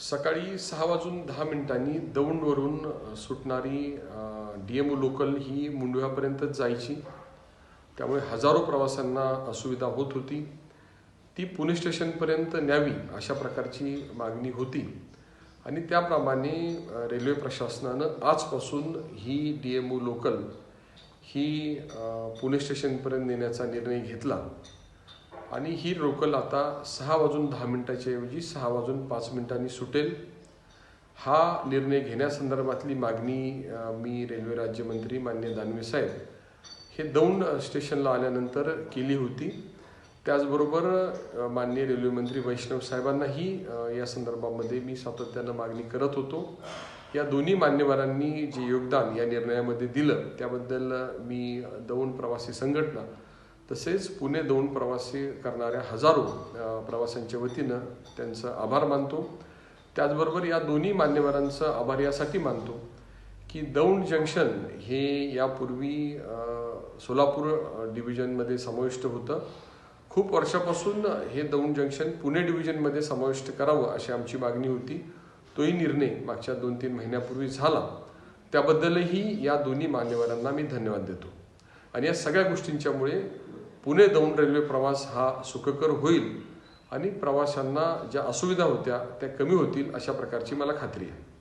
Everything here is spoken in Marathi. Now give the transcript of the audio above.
सकाळी सहा वाजून दहा मिनिटांनी दौंडवरून सुटणारी डी एम ओ लोकल ही मुंडव्यापर्यंतच जायची. त्यामुळे हजारो प्रवाशांना असुविधा होत होती. ती पुणे स्टेशनपर्यंत न्यावी अशा प्रकारची मागणी होती. आणि त्याप्रमाणे रेल्वे प्रशासनानं आजपासून ही डी एम ओ लोकल ही पुणे स्टेशनपर्यंत नेण्याचा निर्णय घेतला. आणि ही लोकल आता सहा वाजून दहा मिनिटाच्या ऐवजी सहा वाजून पाच मिनिटांनी सुटेल. हा निर्णय घेण्यासंदर्भातली मागणी मी रेल्वे राज्यमंत्री मान्य दानवे साहेब हे दौंड स्टेशनला आल्यानंतर केली होती. त्याचबरोबर माननीय रेल्वेमंत्री वैष्णव साहेबांनाही या संदर्भामध्ये मी सातत्यानं मागणी करत होतो. या दोन्ही मान्यवरांनी जे योगदान या निर्णयामध्ये दिलं त्याबद्दल मी दौंड प्रवासी संघटना तसेच पुणे दोन प्रवासी करणाऱ्या हजारो प्रवाशांच्या वतीनं त्यांचं आभार मानतो. त्याचबरोबर या दोन्ही मान्यवरांचं आभार यासाठी मानतो की दौंड जंक्शन हे यापूर्वी सोलापूर डिव्हिजनमध्ये समाविष्ट होतं. खूप वर्षापासून हे दौंड जंक्शन पुणे डिव्हिजनमध्ये समाविष्ट करावं अशी आमची मागणी होती. तोही निर्णय मागच्या दोन तीन महिन्यापूर्वी झाला. त्याबद्दलही या दोन्ही मान्यवरांना मी धन्यवाद देतो. आणि या सगळ्या गोष्टींच्यामुळे पुणे दौंड रेल्वे प्रवास हा सुखकर होईल आणि प्रवाशांना ज्या असुविधा होत्या त्या कमी होतील अशा प्रकारची मला खात्री आहे.